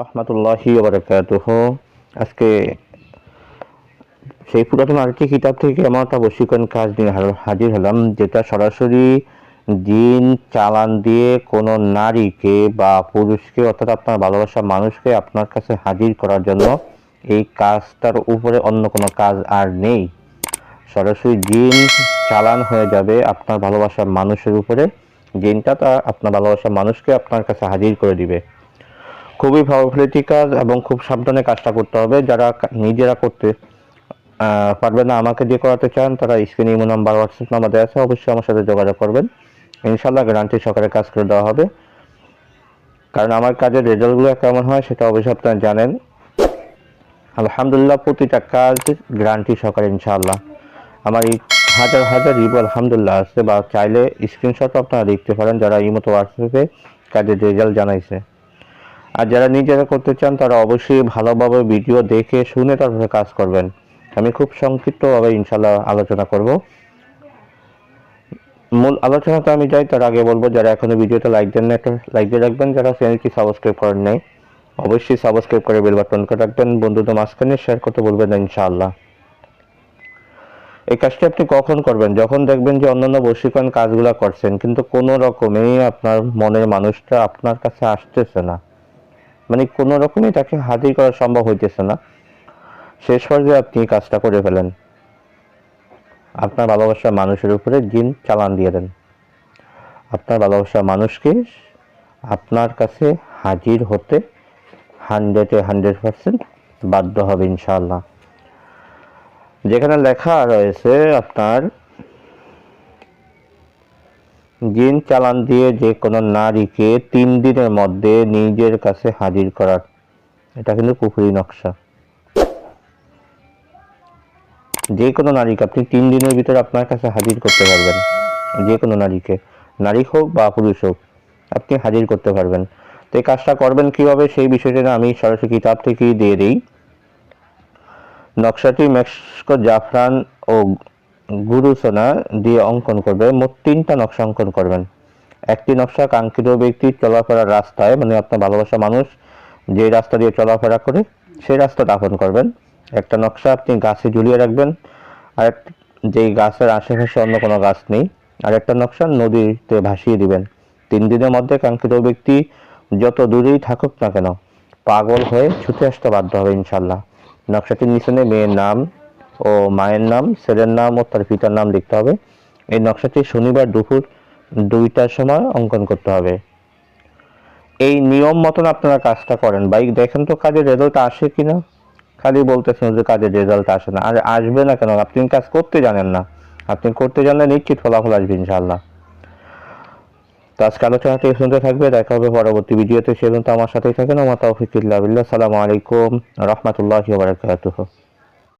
রহমতুল্লাহি আজকে সেই পুরাতন আরেকটি কিতাব থেকে বশীকরণ কাজ নিয়ে হাজির হলাম, যেটা সরাসরি জিন চালান দিয়ে কোনো নারীকে বা পুরুষকে অর্থাৎ আপনার ভালোবাসার মানুষকে আপনার কাছে হাজির করার জন্য এই কাজটার উপরে অন্য কোনো কাজ আর নেই। সরাসরি জিন চালান হয়ে যাবে আপনার ভালোবাসার মানুষের উপরে। জিনটা তা আপনার ভালোবাসার মানুষকে আপনার কাছে হাজির করে দিবে। খুবই প্রবলেটি কাজ এবং খুব সাবধানে কাজটা করতে হবে। যারা নিজেরা করতে আহ, পারবে না আমাকে দিয়ে করাতে চান তারা স্ক্রিনে ইমো নাম্বার হোয়াটসঅ্যাপ নাম্বার দেওয়া আছে অবশ্যই আমার সাথে যোগাযোগ করবেন। ইনশাল্লাহ গ্যারান্টি সহকারে কাজ করে দেওয়া হবে। কারণ আমার কাজের রেজাল্টগুলো কেমন হয় সেটা অবশ্যই আপনারা জানেন। আলহামদুলিল্লাহ প্রতিটা কাজ গ্যারান্টি সহকারে ইনশাআল্লাহ। আমার এই হাজার হাজার রিভ আলহামদুলিল্লাহ আছে বা চাইলে স্ক্রিনশট আপনারা দেখতে পারেন যারা ইমতো হোয়াটসঅ্যাপে কাজের রেজাল্ট জানাইছে। আর যারা নিজেরা করতে চান, তারা অবশ্যই ভালোভাবে ভিডিও দেখে শুনে তারপরে কাজ করবেন। আমি খুব সংক্ষিপ্তভাবে ইনশাল্লাহ আলোচনা করব। মূল আলোচনাতে আমি যাই, তার আগে বলব, যারা এখনও ভিডিওটা লাইক দেন না লাইক দিয়ে রাখবেন। যারা চ্যানেলটি সাবস্ক্রাইব করেন নাই, অবশ্যই সাবস্ক্রাইব করে বেল বাটন করে রাখবেন। বন্ধুদের মাঝখানে শেয়ার করতে বলবেন ইনশাআল্লাহ। এই কাজটি আপনি কখন করবেন? যখন দেখবেন যে অন্যান্য বশীকরণ কাজগুলো করছেন, কিন্তু কোনো রকমেই আপনার মনের মানুষটা আপনার কাছে আসতেছে না। মানে কোনো রকমই তাকে হাজির করা সম্ভব হইতেছে না। শেষ পর্যায়ে আপনি কাজটা করে ফেলেন। আপনার ভালোবাসার মানুষের উপরে জিন চালান দিয়ে দেন। আপনার ভালোবাসার মানুষকে আপনার কাছে হাজির হতে হান্ড্রেডে হান্ড্রেড পার্সেন্ট বাধ্য হবে ইনশাল্লাহ যেখানে লেখা রয়েছে আপনার জিন চালান দিয়ে যে কোনো নারীকে তিন দিনের মধ্যে নিজের কাছে হাজির করার। এটা কিন্তু পুকুরি নকশা। যে কোনো নারীকে আপনি তিন দিনের ভিতরে আপনার কাছে হাজির করতে পারবেন। যে কোনো নারীকে। নারী হোক বা পুরুষ হোক, আপনি হাজির করতে পারবেন। তো এই কাজটা করবেন কীভাবে সেই বিষয়টা আমি সরাসরি কিতাব থেকেই দিয়ে দিই। নকশাটি মেক্সিকো জাফরান ও গুরুসোনা দিয়ে অঙ্কন করবে, মোট তিনটা নকশা অঙ্কন করবেন। একটি নকশা কাঙ্ক্ষিত ব্যক্তির চলাফেরার রাস্তায় মানে আপনার ভালোবাসা মানুষ, যে রাস্তা দিয়ে চলাফেরা করে, সেই রাস্তাটা আপন করবেন। একটা নকশা আপনি গাছে ঝুলিয়ে রাখবেন, আর যেই গাছের আশেপাশে অন্য কোনো গাছ নেই, আর একটা নকশা নদীতে ভাসিয়ে দিবেন। তিন দিনের মধ্যে কাঙ্ক্ষিত ব্যক্তি যত দূরেই থাকুক না কেন, পাগল হয়ে ছুটে আসতে বাধ্য হবে ইনশাল্লাহ নকশাটির নিচনে মেয়ের নাম ও মায়ের নাম, ছেলের নাম ও তার পিতার নাম লিখতে হবে। এই নকশাটি শনিবার দুপুর দুইটার সময় অঙ্কন করতে হবে। এই নিয়ম মতন আপনারা কাজটা করেন। বাইক দেখেন তো কাজের রেজাল্ট আসে কিনা? খালি বলতেছেন যে কাজের রেজাল্ট আসে না। আর আসবে না কেন? আপনি কাজ করতে জানেন না। আপনি করতে জানলে নিশ্চিত ফলাফল আসবে ইনশাল্লাহ তো আজকে আলোচনাটি শুনতে থাকবে। দেখা হবে পরবর্তী ভিডিওতে। সে তো আমার সাথেই থাকেন। আমার তৌফিকুল্লাহ সালামু আলাইকুম। রহমতুল্লাহি বারাকাতুহু।